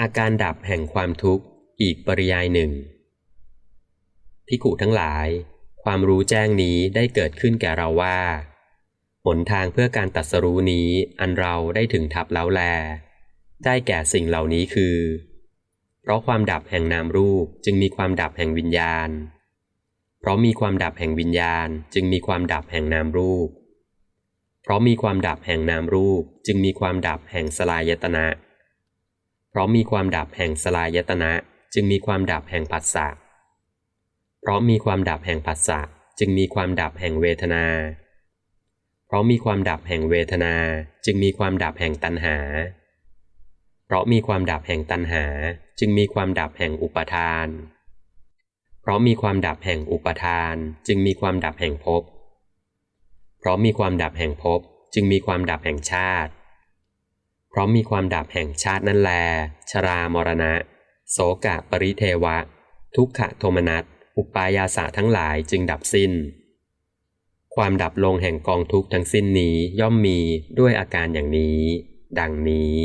อาการดับแห่งความทุกข์อีกปริยายหนึ่งพิกุทั้งหลาย ความรู้แจ้งนี้ได้เกิดขึ้นแก่เราว่าหนทางเพื่อการตัดสรู้นี้อันเราได้ถึงทับแล้วแล ได้แก่สิ่งเหล่านี้คือ เพราะความดับแห่งนามรูปจึงมีความดับแห่งวิญญาณ เพราะมีความดับแห่งวิญญาณ จึงมีความดับแห่งนามรูป เพราะมีความดับแห่งนามรูป จึงมีความดับแห่งสลายตนะ เพราะมีความดับแห่งสลายตนะ จึงมีความดับแห่งผัสสะเพราะมีความดับแห่งผัสสะจึงมีความดับแห่งเวทนา เพราะมีความดับแห่งเวทนา จึงมีความดับแห่งตัณหา เพราะมีความดับแห่งตัณหา จึงมีความดับแห่งอุปทาน เพราะมีความดับแห่งอุปทาน จึงมีความดับแห่งภพ เพราะมีความดับแห่งภพ จึงมีความดับแห่งชาติ เพราะมีความดับแห่งชาตินั่นแล ชรามรณะ โสกะปริเทวะ ทุกขโทมนัส อุปายาสะทั้งหลายจึงดับสิ้น ความดับลงแห่งกองทุกข์ทั้งสิ้นนี้ย่อมมีด้วยอาการอย่างนี้ ดังนี้